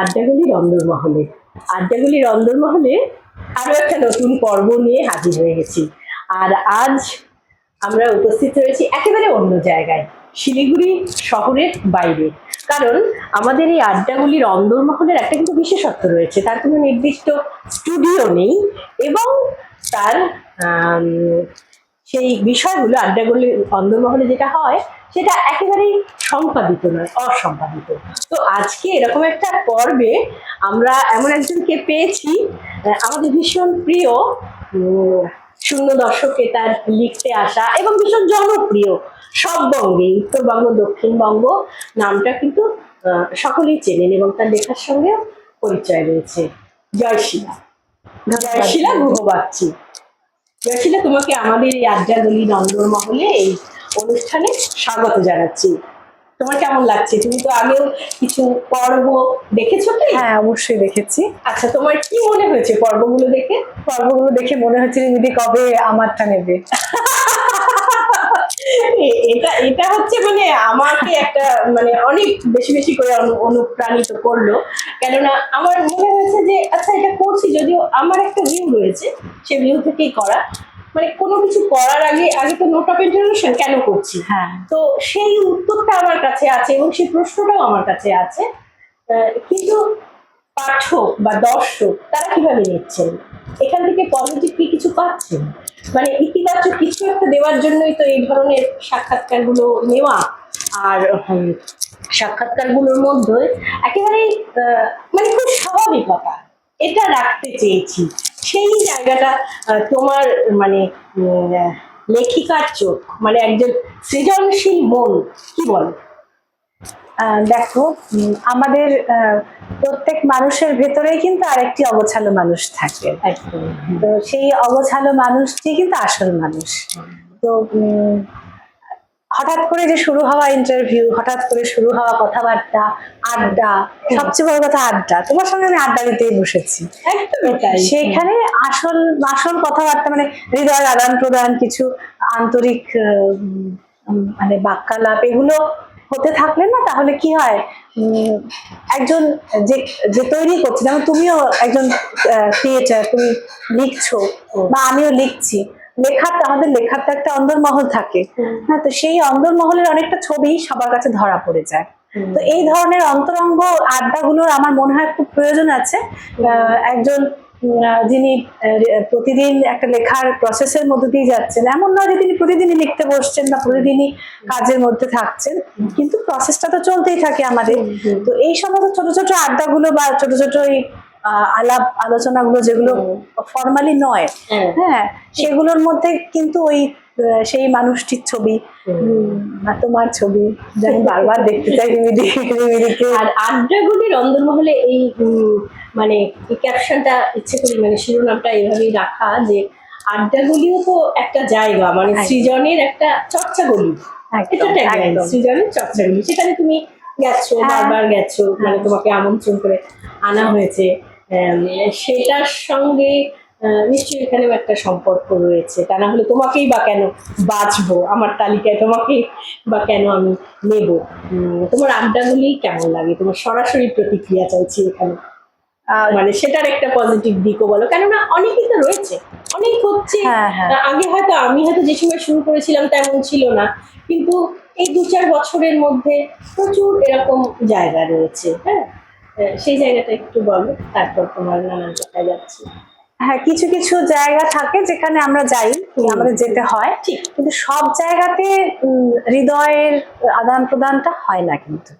আড্ডাগুলির অন্দরমহলে আড্ডাগুলির অন্দরমহলে আরও একটা নতুন পর্ব নিয়ে হাজির হয়ে গেছি। আর আজ আমরা উপস্থিত হয়েছি একেবারে অন্য জায়গায়, শিলিগুড়ি শহরের বাইরে। কারণ আমাদের এই আড্ডাগুলির অন্দরমহলের একটা কিন্তু বিশেষত্ব রয়েছে, তার কোনো নির্দিষ্ট স্টুডিও নেই এবং তার সেই বিষয়গুলো আড্ডাগুলির অন্দরমহলে যেটা হয় সেটা একেবারেই সম্পাদিত নয় অসম্পাদিত। তো আজকে এরকম একটা পর্বে আমরা এমন একজনকে পেয়েছি আমাদের ভীষণ প্রিয় শূন্য দর্শকে তার লিখতে আসা এবং ভীষণ জনপ্রিয় সব বঙ্গে উত্তরবঙ্গ দক্ষিণবঙ্গ নামটা কিন্তু আহ, সকলেই চেনেন এবং তার লেখার সঙ্গে পরিচয় রয়েছে। জয়শিলা। জয়শিলা গুহবাচ্চি। জয়শিলা তোমাকে আমাদের এই আড্ডাগলি নন্দর মহলে এই অনুষ্ঠানে স্বাগত জানাচ্ছি। তোমার কেমন লাগছে? তুমি তো আগেও কিছু পর্ব দেখেছ কি? হ্যাঁ অবশ্যই দেখেছি। আচ্ছা তোমার কি মনে হয়েছে পর্বগুলো দেখে? পর্বগুলো দেখে মনে হচ্ছে দিদি কবে আমারটা নেবে। এটা এটা হচ্ছে মানে আমাকে একটা মানে অনেক বেশি বেশি করে অনু- অনুপ্রাণিত করল। কেননা আমার মনে হয়েছে যে আচ্ছা এটা করছি যদিও আমার একটা ভিউ রয়েছে সে ভিউ থেকেই করা। মানে কোনো কিছু করার আগে আগে তো নোট অফ ইন্টারনেশন কেন করছি? হ্যাঁ। তো সেই উত্তরটা আমার কাছে আছে এবং সেই প্রশ্নটাও আমার কাছে আছে। কিন্তু পাঠক বা দর্শক তারা কীভাবে নিচ্ছেন? এখান থেকে পজিটিভ কি কিছু পাচ্ছেন? মানে ইতিবাচক কিছু একটা দেওয়ার জন্যই তো এই ধরনের সাক্ষাৎকারগুলো নেওয়া আর সাক্ষাৎকারগুলোর মধ্যে একেবারেই আহ, মানে খুব স্বাভাবিকতা। এটা রাখতে চেয়েছি। সেই জায়গাটা তোমার মানে লেখিকার চোখ মানে একজন সৃজনশীল মন কি বল? দেখো আমাদের আহ, প্রত্যেক মানুষের ভেতরেই কিন্তু আরেকটি অগোছালো মানুষ থাকে। তো সেই অগোছালো মানুষটি কিন্তু আসল মানুষ। তো উম, হঠাৎ করে যে শুরু হওয়া ইন্টারভিউ হঠাৎ করে শুরু হওয়া কথাবার্তা আড্ডা সবচেয়ে বড় কথা আড্ডা। তোমার সঙ্গে আমি আড্ডা দিতেই বসেছি। সেইখানে আসল আসল কথাবার্তা মানে হৃদয়ের আদান প্রদান কিছু আন্তরিক মানে বাক্যালাপ এগুলো হতে থাকলে না তাহলে কি হয় একজন যে যে তৈরি করছে যেমন তুমিও একজন ক্রিয়েটার তুমি লিখছো বা আমিও লিখছি লেখার আমাদের লেখার তো একটা অন্দরমহল থাকে। হ্যাঁ তো সেই অন্দরমহলের অনেকটা ছবি সবার কাছে ধরা পড়ে যায়। তো এই ধরনের অন্তরঙ্গ আড্ডাগুলোর আমার মনে হয় খুব প্রয়োজন আছে। একজন যিনি প্রতিদিন একটা লেখার প্রসেসের মধ্যে দিয়ে যাচ্ছেন এমন নয় যে তিনি প্রতিদিনই লিখতে বসছেন বা প্রতিদিনই কাজের মধ্যে থাকছেন কিন্তু প্রসেসটা তো চলতেই থাকে আমাদের। তো এই সমস্ত ছোট ছোট আড্ডাগুলো বা ছোট ছোট এই আলাপ আলোচনাগুলো যেগুলো ফর্মালি নয় হ্যাঁ। সেগুলোর মধ্যে কিন্তু ওই সেই মানুষটির ছবি বা তোমার ছবি জানি বারবার দেখতে চাই আর আড্ডাগুলির অন্দরমহলে এই মানে ক্যাপশনটা ইচ্ছে করি মানে শিরোনামটা এভাবেই রাখা যে আড্ডাগুলিও তো একটা জায়গা মানে সৃজনের একটা চর্চাগুলি এটা। সৃজনের চর্চাগুলি সেখানে তুমি গেছো হ্যাঁ। বারবার গেছো মানে হ্যাঁ। তোমাকে আমন্ত্রণ করে আনা হয়েছে সেটার সঙ্গে নিশ্চয়ই এখানেও একটা সম্পর্ক রয়েছে। তা না হলে তোমাকেই বা কেন বাঁচবো? আমার তালিকায় তোমাকেই বা কেন আমি নেব? তোমার আড্ডাগুলি কেমন লাগে? তোমার সরাসরি প্রতিক্রিয়া চাইছি এখানে। আহ, মানে সেটার একটা পজিটিভ দিকও বলো। কেননা অনেকেই তো রয়েছে। অনেক হচ্ছে। হ্যাঁ, হ্যাঁ। আগে হয়তো আমি হয়তো যে সময় শুরু করেছিলাম তেমন ছিল না। কিন্তু এই দু চার বছরের মধ্যে প্রচুর এরকম জায়গা রয়েছে। হ্যাঁ? সেই জায়গাটা একটু বলো তারপর তোমার নানান কথায় যাচ্ছি। হ্যাঁ কিছু কিছু জায়গা থাকে যেখানে আমরা যাই আমাদের যেতে হয় কিন্তু সব জায়গাতে হৃদয়ের আদান প্রদানটা হয় না কিন্তু।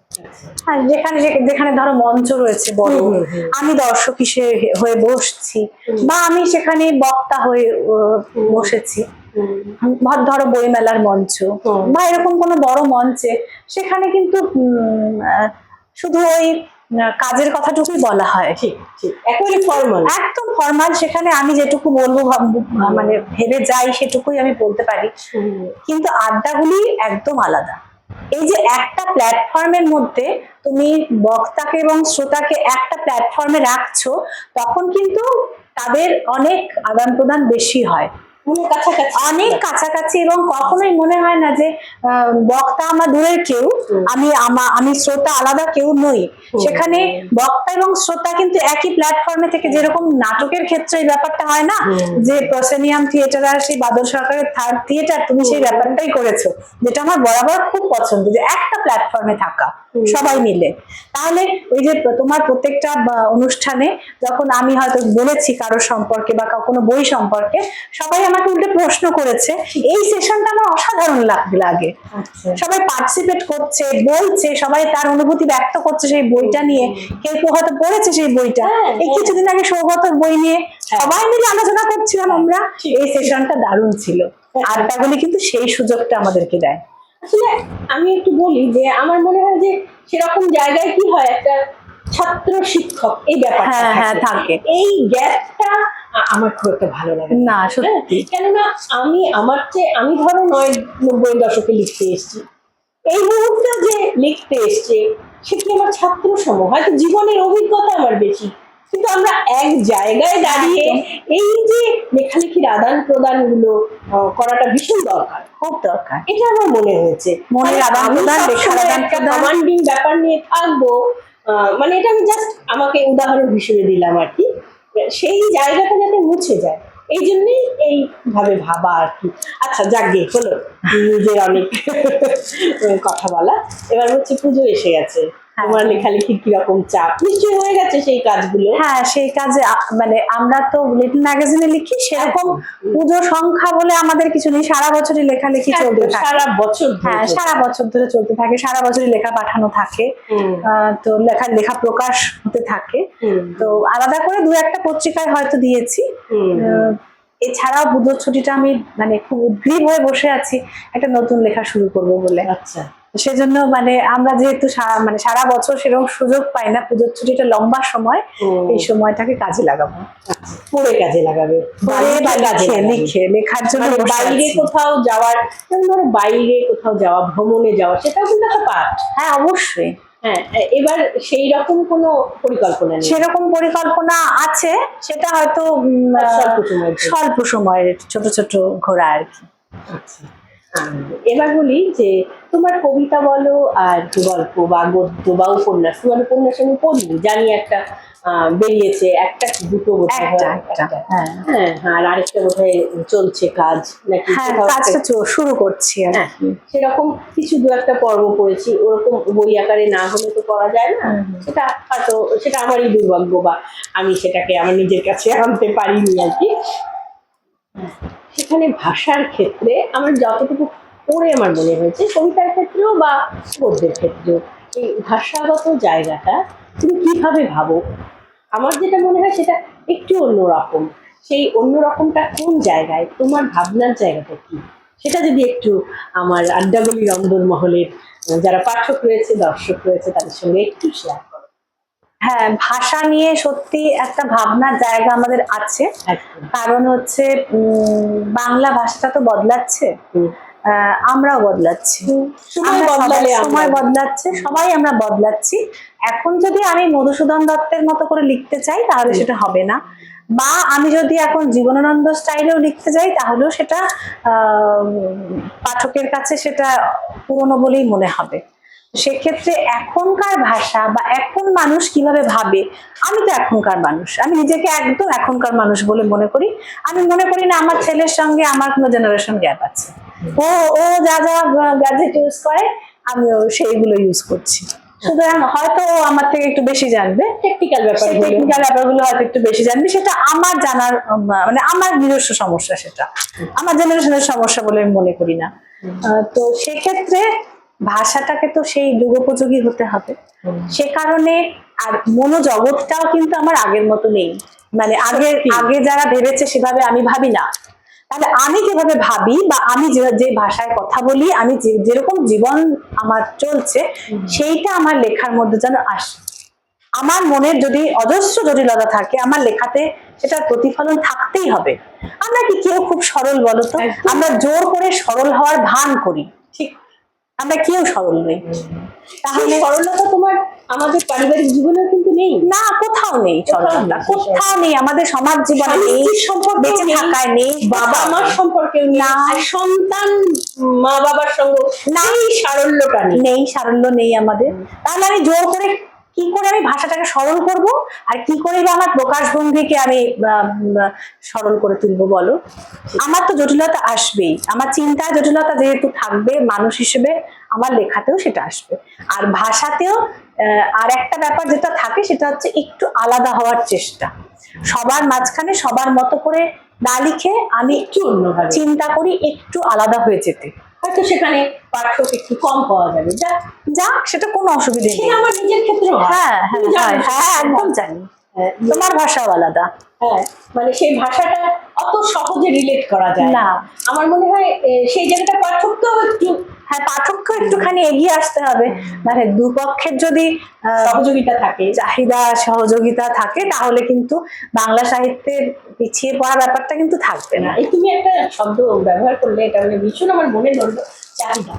হ্যাঁ যেখানে যেখানে ধরো মঞ্চ রয়েছে বড়। আমি দর্শক হিসেবে হয়ে বসছি বা আমি সেখানে বক্তা হয়ে বসেছি। ধরো বইমেলার মঞ্চ বা এরকম কোনো বড় মঞ্চে সেখানে কিন্তু উম, শুধু ওই কাজের কথাটুকুই বলা হয়। ঠিক ঠিক। একেবারে ফর্মাল একদম ফর্মাল সেখানে আমি যেটুকু বলব মানে ভেবে যাই সেটুকুই আমি বলতে পারি। কিন্তু আড্ডাগুলি একদম আলাদা। এই যে একটা প্ল্যাটফর্মের মধ্যে তুমি বক্তাকে এবং শ্রোতাকে একটা প্ল্যাটফর্মে রাখছো তখন কিন্তু তাদের অনেক আদান প্রদান বেশি হয়। অনেক কাছাকাছি। এবং কখনোই মনে হয় না যে বক্তা আমার দূরের কেউ আমি আমা- শ্রোতা আলাদা কেউ নই। সেখানে বক্তা এবং শ্রোতা কিন্তু একই প্ল্যাটফর্মে থেকে যেরকম নাটকের ক্ষেত্রে এই ব্যাপারটা হয় না যে প্রসেনিয়াম থিয়েটার আর সেই বাদল সরকারের থার্ড থিয়েটার তুমি সেই ব্যাপারটাই করেছ যেটা আমার বরাবর খুব পছন্দ যে একটা প্ল্যাটফর্মে থাকা সবাই মিলে। তাহলে ওই যে তোমার প্রত্যেকটা অনুষ্ঠানে যখন আমি হয়তো বলেছি কারও সম্পর্কে বা কারও কোনো বই সম্পর্কে সবাই আমাকে উল্টে প্রশ্ন করেছে এই সেশনটা আমার অসাধারণ লাগে। আচ্ছা। সবাই পার্টিসিপেট করছে বলছে সবাই তার অনুভূতি ব্যক্ত করছে সেই বইটা নিয়ে। কেউ কেউ হয়তো পড়েছে সেই বইটা। হ্যাঁ, এই হ্যাঁ। কিছুদিন আগে সৌগতর বই নিয়ে হ্যাঁ। সবাই মিলে আলোচনা করছিলাম আমরা। এই সেশনটা দারুণ ছিল। আড্ডাগুলি কিন্তু সেই সুযোগটা আমাদেরকে দেয়। আসলে আমি একটু বলি যে আমার মনে হয় যে সেরকম জায়গায় কি হয় একটা ছাত্র শিক্ষক এই ব্যাপারটা হ্যাঁ, হ্যাঁ। থাকে। এই গ্যাপটা আমার খুব একটা ভালো লাগে না। সত্যি হ্যাঁ, কেননা আমি আমার চেয়ে আমি ধরো নয় নব্বই দশকে লিখতে এসেছি। এই মুহূর্তে যে লিখতে এসছে সে কি আমার ছাত্র সম হয়তো জীবনের অভিজ্ঞতা আমার বেশি। কিন্তু আমরা এক জায়গায় দাঁড়িয়ে এই যে লেখালেখির আদান প্রদানগুলো করাটা ভীষণ দরকার। খুব দরকার। এটা আমার মনে হয়েছে। মনের মানে আদান প্রদান, লেখার আদান। কমান্ডিং ব্যাপার নিয়ে থাকব মানে এটা আমি জাস্ট আমাকে উদাহরণ হিসেবে দিলাম আর কি। সেই জায়গাটা যাতে মুছে যায়। এই জন্যই এইভাবে ভাবা আর কি। আচ্ছা যাকে হলো। নিজের অনেক কথা বলা। এবার হচ্ছে পুজো এসে গেছে। তোমার লেখালেখির কীরকম চাপ? নিশ্চয়ই হয়ে গেছে সেই কাজগুলো। হ্যাঁ সেই কাজে মানে আমরা তো লিটল ম্যাগাজিনে লিখি সেরকম পুজো সংখ্যা বলে আমাদের কিছু নেই। সারা বছরই লেখালেখি চলতে থাকে। সারা বছর হ্যাঁ সারা বছর ধরে চলতে থাকে সারা বছরই লেখা পাঠানো থাকে। তো লেখা লেখা প্রকাশ হতে থাকে। তো আলাদা করে দু একটা পত্রিকায় হয়তো দিয়েছি। এছাড়াও পুজোর ছুটিটা আমি মানে খুব উদ্গ্রীব হয়ে বসে আছি একটা নতুন লেখা শুরু করব বলে। আচ্ছা। সেজন্য মানে আমরা যেহেতু সারা- মানে সারা বছর সেরকম সুযোগ পাই না পুজোর ছুটিটা লম্বা সময় এই সময়টাকে কাজে লাগাবো। পড়ে কাজে লাগাবে। লিখে লেখার জন্য মানে বাইরে কোথাও যাওয়ার ধরো বাইরে কোথাও যাওয়া ভ্রমণে যাওয়া সেটাও কিন্তু একটা পাঠ হ্যাঁ অবশ্যই। হ্যাঁ এবার সেই রকম কোনো পরিকল্পনা সেরকম পরিকল্পনা আছে সেটা হয়তো স্বল্প সময়ের ছোট ছোট ঘোরা আর কি। আচ্ছা। এবার বলি যে তোমার কবিতা বলো আর গল্প বা গদ্য বা উপন্যাস তোমার উপন্যাস আমি পড়িনি জানি একটা বেরিয়েছে একটা দুটো বোধহয় হয়, হ্যাঁ। আর আরেকটা বোধহয় চলছে কাজ নাকি হ্যাঁ কাজটা শুরু করছি হ্যাঁ সেরকম কিছু দু একটা পর্ব পড়েছি ওরকম বই আকারে না হলে তো করা যায় না। সেটা হয়তো সেটা আমারই দুর্ভাগ্য বা আমি সেটাকে আমার নিজের কাছে আনতে পারিনি আর কি। সেখানে ভাষার ক্ষেত্রে আমার যতটুকু পড়ে আমার মনে হয়েছে, কবিতার ক্ষেত্রেও বা গদ্যের ক্ষেত্রেও, এই ভাষাগত জায়গাটা তুমি কীভাবে ভাবো? আমার যেটা মনে হয় সেটা একটু অন্যরকম। সেই অন্যরকমটা কোন জায়গায়? তোমার ভাবনার জায়গাটা কি? সেটা যদি একটু আমার আড্ডাগুলি রন্ধন মহলের যারা পাঠক রয়েছে, দর্শক রয়েছে, তাদের সঙ্গে একটু শেয়ার করো। হ্যাঁ ভাষা নিয়ে সত্যি একটা ভাবনার জায়গা আমাদের আছে। কারণ হচ্ছে বাংলা ভাষাটা তো বদলাচ্ছে। আমরাও বদলাচ্ছি। সময় বদলাচ্ছে সবাই আমরা বদলাচ্ছি। এখন যদি আমি মধুসূদন দত্তের মতো করে লিখতে চাই তাহলে সেটা হবে না। বা আমি যদি এখন জীবনানন্দ স্টাইলেও লিখতে যাই তাহলেও সেটা আহ, পাঠকের কাছে সেটা পুরনো বলেই মনে হবে। সেক্ষেত্রে এখনকার ভাষা বা এখন মানুষ কীভাবে ভাবে? আমি তো এখনকার মানুষ। আমি নিজেকে একদম এখনকার মানুষ বলে মনে করি। আমি মনে করি না আমার ছেলের সঙ্গে আমার কোনো জেনারেশন গ্যাপ আছে। ও ও যা যা গ্যাজেট ইউজ করে আমিও সেইগুলো ইউজ করছি। সুতরাং হয়তো ও আমার থেকে একটু বেশি জানবে। টেকনিক্যাল ব্যাপার টেকনিক্যাল ব্যাপারগুলো হয়তো একটু বেশি জানবে। সেটা আমার জানার মানে আমার নিজস্ব সমস্যা সেটা। আমার জেনারেশনের সমস্যা বলে আমি মনে করি না। তো সেক্ষেত্রে ভাষাটাকে তো সেই যুগোপযোগী হতে হবে। সে কারণে আর মনোজগৎটাও কিন্তু আমার আগের মতো নেই। মানে আগে আগে যারা ভেবেছে সেভাবে আমি ভাবি না। তাহলে আমি যেভাবে ভাবি বা আমি যে ভাষায় কথা বলি আমি যেরকম জীবন আমার চলছে সেইটা আমার লেখার মধ্যে যেন আসে। আমার মনের যদি অজস্র জটিলতা থাকে আমার লেখাতে সেটার প্রতিফলন থাকতেই হবে। আমরা কি কেউ খুব সরল বলো তো আমরা জোর করে সরল হওয়ার ভান করি। আমরা কেউ সরল নেই। তাহলে সরলতা তোমার আমাদের পারিবারিক জীবনে কিন্তু নেই। না কোথাও নেই সরলতা। নেই, কোথাও নেই আমাদের সমাজ জীবনে নেই স্বামী-স্ত্রীর বেঁচে নেই, থাকায় নেই বাবা মার সম্পর্কে নেই। না। সন্তান মা বাবার সঙ্গে না। সারল্যটা নেই। নেই সারল্য নেই আমাদের। তাহলে আমি জোর করে কি করে আমি ভাষাটাকে সরল করব? আর কি করে বা আমার প্রকাশভঙ্গিকে আমি সরল করে তুলবো বলো? আমার তো জটিলতা আসবেই। আমার চিন্তা জটিলতা যেহেতু থাকবে মানুষ হিসেবে আমার লেখাতেও সেটা আসবে। আর ভাষাতেও আর একটা ব্যাপার যেটা থাকে সেটা হচ্ছে একটু আলাদা হওয়ার চেষ্টা। সবার মাঝখানে সবার মতো করে না লিখে আমি একটু চিন্তা করি একটু আলাদা হয়ে যেতে। হয়তো সেখানে পাঠক একটু কম পাওয়া যাবে। যা যাক সেটা কোনো অসুবিধে নেই। আমার নিজের ক্ষেত্রে হ্যাঁ। হ্যাঁ হ্যাঁ, হ্যাঁ একদম জানি। হ্যাঁ, তোমার ভাষাও আলাদা। হ্যাঁ মানে সেই ভাষাটা অত সহজে রিলেট করা যায় না। আমার মনে হয় সেই জায়গাটা পাঠককেও একটু। হ্যাঁ পাঠককে একটুখানি এগিয়ে আসতে হবে। মানে দুপক্ষের যদি সহযোগিতা থাকে। চাহিদা সহযোগিতা থাকে তাহলে কিন্তু বাংলা সাহিত্যের পিছিয়ে পড়া ব্যাপারটা কিন্তু থাকবে না না। এই তুমি একটা শব্দ ব্যবহার করলে এটা মানে ভীষণ আমার মনে ধরলো চাহিদা।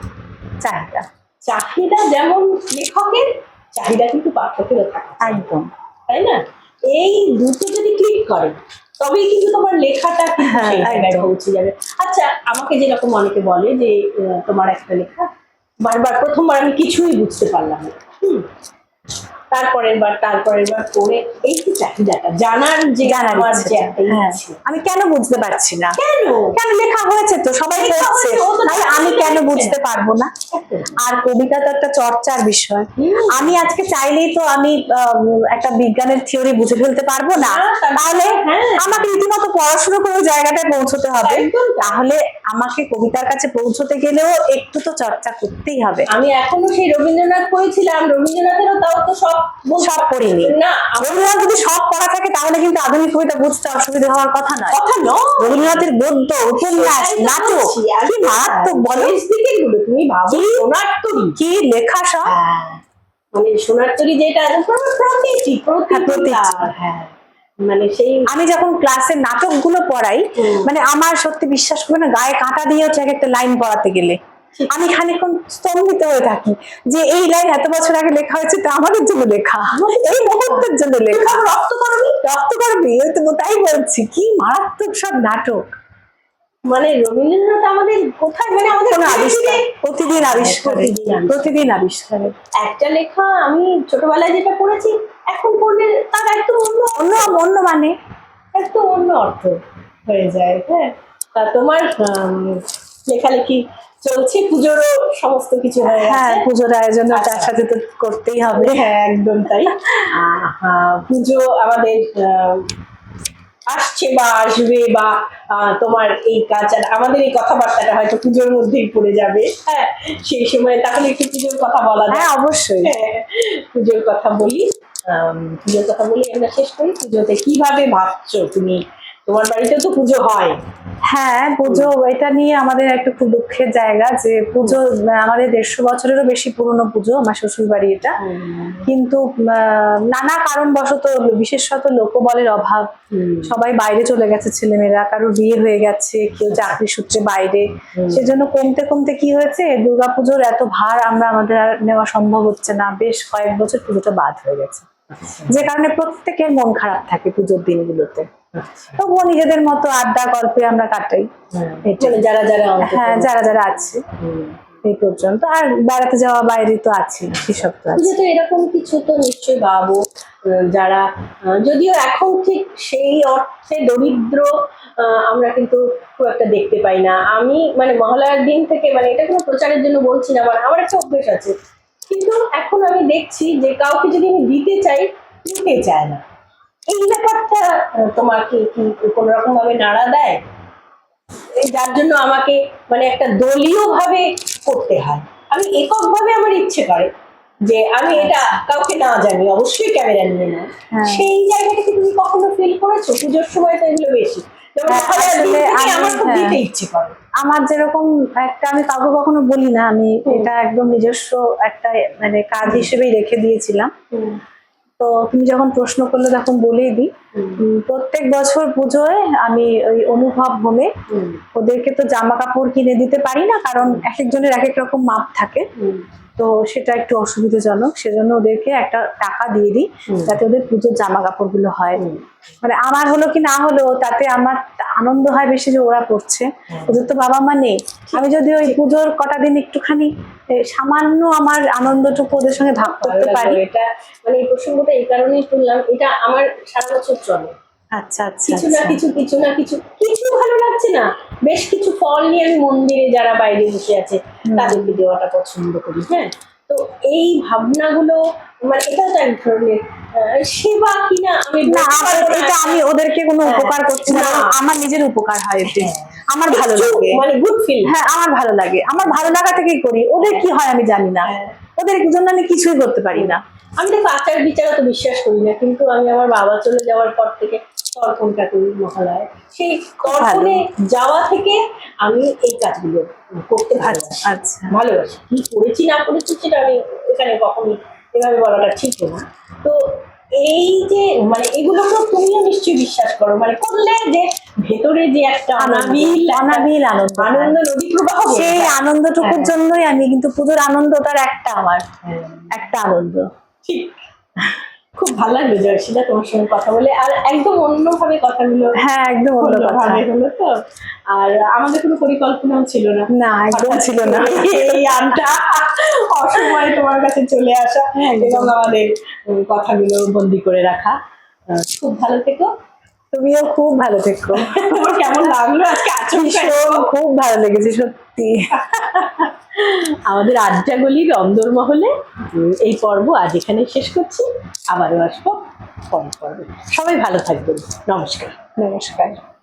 চাহিদা। চাহিদা যেমন লেখকের চাহিদা কিন্তু পাঠকেরও থাকে। একদম। তাই না? এই দুটো যদি ক্লিক করে তবেই কিন্তু তোমার লেখাটা হ্যাঁ। পৌঁছে যাবে। আচ্ছা আমাকে যেরকম অনেকে বলে যে তোমার একটা লেখা বারবার প্রথমবার আমি কিছুই বুঝতে পারলাম না। হুম। তারপরের বার তারপরের বার পড়ে এই যে চাহিদাটা জানার যে জানার আমার যে একটা হ্যাঁ। ইচ্ছে। আমি কেন বুঝতে পারছি না? কেন? কেন লেখা হয়েছে তো? সবাই পড়ছে তাহলে আমি কেন বুঝতে পারব না? আর কবিতা তো একটা চর্চার বিষয়। আমি আজকে চাইলেই তো আমি একটা বিজ্ঞানের থিওরি বুঝে ফেলতে পারব না। তাহলে হ্যাঁ। আমাকে রীতিমতো পড়াশোনা করে জায়গাটায় পৌঁছতে হবে। তাহলে আমাকে কবিতার কাছে পৌঁছতে গেলেও একটু তো চর্চা করতেই হবে। আমি এখনও সেই রবীন্দ্রনাথ পড়েছিলাম। রবীন্দ্রনাথেরও তাও তো সব সব পড়িনি না। রবীন্দ্রনাথ যদি সব পড়া থাকে তাহলে কিন্তু আধুনিক কবিতা বুঝতে অসুবিধা হওয়ার কথা নয়। কথা নয়। রবীন্দ্রনাথের গদ্য উপন্যাস নাটক কি মারাত্মক বলো। শেষ দিকেরগুলো তুমি ভাবো কি? সোনার কি লেখা সব? হ্যাঁ, মানে সোনার তরী যেটা হ্যাঁ, হ্যাঁ। মানে সেই আমি যখন ক্লাসে নাটকগুলো পড়াই মানে আমার সত্যি বিশ্বাস করবে না গায়ে কাঁটা দিয়ে হচ্ছে এক একটা লাইন পড়াতে গেলে। আমি খানিক্ষণ স্তম্ভিত হয়ে থাকি যে এই লাইন এত বছর আগে লেখা হয়েছে তা আমাদের জন্য লেখা। এই মুহূর্তের জন্য লেখা। রক্ত করবি রক্ত করবি ওই তো তাই বলছি কি মারাত্মক সব নাটক। মানে রবীন্দ্রনাথ আমাদের কোথায়? মানে আমাদের আবিষ্কার প্রতিদিন আবিষ্কার। প্রতিদিন আবিষ্কার। একটা লেখা আমি ছোটবেলায় যেটা পড়েছি এখন পড়লে তার একদম অন্য অন্য অন্য মানে? একদম অন্য অর্থ হয়ে যায় হ্যাঁ। তা তোমার লেখালেখি চলছে পুজোরও সমস্ত কিছু হয়ে হ্যাঁ পুজোর আয়োজন তার আচ্ছা। সাথে তো করতেই হবে। হ্যাঁ একদম তাই। পুজো আমাদের আসছে বা আসবে বা তোমার এই কাজ আর আমাদের এই কথাবার্তাটা হয়তো পুজোর মধ্যেই পড়ে যাবে। হ্যাঁ সেই সময় তাহলে একটু পুজোর কথা বলা যায় হ্যাঁ অবশ্যই। হ্যাঁ, পুজোর কথা বলি। পুজোর কথা বলি আমরা শেষ করি। পুজোতে কীভাবে ভাবছ তুমি? তোমার বাড়িতে তো পুজো হয়। হ্যাঁ পুজো এটা নিয়ে আমাদের একটা খুব দুঃখের জায়গা যে পুজো আমাদের দেড়শো বছরেরও বেশি পুরনো পুজো আমার শ্বশুর বাড়ি এটা কিন্তু নানা কারণবশত বিশেষত লোকবলের অভাব। সবাই বাইরে চলে গেছে ছেলেমেয়েরা কারোর বিয়ে হয়ে গেছে কেউ চাকরি সূত্রে বাইরে। সেজন্য কমতে কমতে কি হয়েছে দুর্গাপুজোর এত ভার আমরা আমাদের আর নেওয়া সম্ভব হচ্ছে না। বেশ কয়েক বছর পুজোটা বাদ হয়ে গেছে। যে কারণে প্রত্যেকের মন খারাপ থাকে পুজোর দিনগুলোতে। আচ্ছা। তবুও নিজেদের মতো আড্ডা গল্পে আমরা কাটাই। হ্যাঁ, যারা যারা হ্যাঁ যারা যারা আছে। এই পর্যন্ত। আর বেড়াতে যাওয়া বাইরে তো আছে সেসব তো আছে। এরকম কিছু তো নিশ্চয়ই ভাবো যারা যদিও এখন ঠিক সেই অর্থে দরিদ্র আহ, আমরা কিন্তু খুব একটা দেখতে পাই না। আমি মানে মহালয়ার দিন থেকে মানে এটা কোনো প্রচারের জন্য বলছি না মানে আমার একটা অভ্যেস আছে। কিন্তু এখন আমি দেখছি যে কাউকে যদি আমি দিতে চাই দিতে চায় না। এই ব্যাপারটা তোমাকে কি কোনো রকম ভাবে নাড়া দেয়? যার জন্য আমাকে মানে একটা দলীয় ভাবে করতে হয়। আমি এককভাবে আমার ইচ্ছে করে যে আমি এটা কাউকে না জানি অবশ্যই ক্যামেরা নিয়ে না হ্যাঁ। সেই জায়গাটাকে তুমি কখনো ফিল করেছ? পুজোর সময় তো এগুলো বেশি। হ্যাঁ, হ্যাঁ। আমার যেরকম একটা আমি কাউকে কখনো বলি না আমি এটা একদম নিজস্ব একটা মানে কাজ হিসেবেই রেখে দিয়েছিলাম। তো তুমি যখন প্রশ্ন করলে তখন বলেই দিই। প্রত্যেক বছর পুজোয় আমি ওই অনুভব হোমে ওদেরকে তো জামা কাপড় কিনে দিতে পারি না কারণ এক একজনের এক এক রকম মাপ থাকে। তো সেটা একটু অসুবিধাজনক সেজন্য ওদেরকে একটা টাকা দিয়ে দিই যাতে ওদের পুজোর জামা কাপড়গুলো হয় মানে আমার হলো কি না হলো তাতে আমার আনন্দ হয় বেশি যে ওরা পড়ছে। ওদের তো বাবা মা নেই আমি যদি ওই পুজোর কটা দিন একটুখানি সামান্য আমার আনন্দটুকু ওদের সঙ্গে ভাগ করতে পারি এটা মানে এই প্রসঙ্গটা এই কারণেই তুললাম এটা আমার সারা বছর চলে আচ্ছা আচ্ছা কিছু না আচ্ছা। কিছু কিছু না কিছু কিছু ভালো লাগছে না বেশ কিছু ফল নিয়ে আমি মন্দিরে যারা বাইরে বসে আছে তাদেরকে দেওয়াটা পছন্দ করি হ্যাঁ তো এই ভাবনাগুলো মানে এটাও তো এক ধরনের সেবা কিনা আমি না। এটা আমি ওদেরকে কোনো হ্যাঁ, উপকার করছি না না। আমার নিজের উপকার হয় এতে হ্যাঁ। আমার ভালো লাগে। মানে গুড ফিল হ্যাঁ আমার ভালো লাগে। আমার ভালো লাগা থেকেই করি। ওদের কি হয় আমি জানি না। হ্যাঁ। ওদের জন্য আমি কিছুই করতে পারি না। আমি দেখো আচার বিচার তো বিশ্বাস করি না কিন্তু আমি আমার বাবা চলে যাওয়ার পর থেকে তর্পণটা করি মহালয় সেই তর্পণে যাওয়া থেকে আমি এই কাজগুলো করতে ভালোবাসি। আচ্ছা। ভালোবাসি। কি করেছি না করেছি সেটা আমি এখানে কখনই এভাবে বলাটা ঠিক না। তো এই যে মানে এগুলো তো তুমিও নিশ্চয়ই বিশ্বাস করো মানে করলে যে ভেতরে যে একটা অনাবিল অনাবিল আনন্দ আনন্দ নদী প্রবাহ সেই আনন্দটুকুর হ্যাঁ। জন্যই আমি কিন্তু পুজোর আনন্দটার একটা আমার হ্যাঁ। একটা আনন্দ ঠিক খুব ভালো লাগল তোমার সঙ্গে কথা বলে আর একদম অন্যভাবে কথাগুলো হ্যাঁ একদম অন্যভাবে হলো তো। আর আমাদের কোনো পরিকল্পনাও ছিল না। না একদম ছিল না। এই আনটা অসময়ে তোমার কাছে চলে আসা এবং আমাদের কথাগুলো বন্দি করে রাখা। খুব ভালো থেকো। তুমিও খুব ভালো থেকো। তোমার কেমন লাগল আজকে? খুব ভালো লেগেছে সত্যি। আমাদের আড্ডা গলির অন্দর মহলে এই পর্ব আজ এখানে শেষ করছি। আবারও আসব পরের পর্বে। সবাই ভালো থাকবেন। নমস্কার। নমস্কার।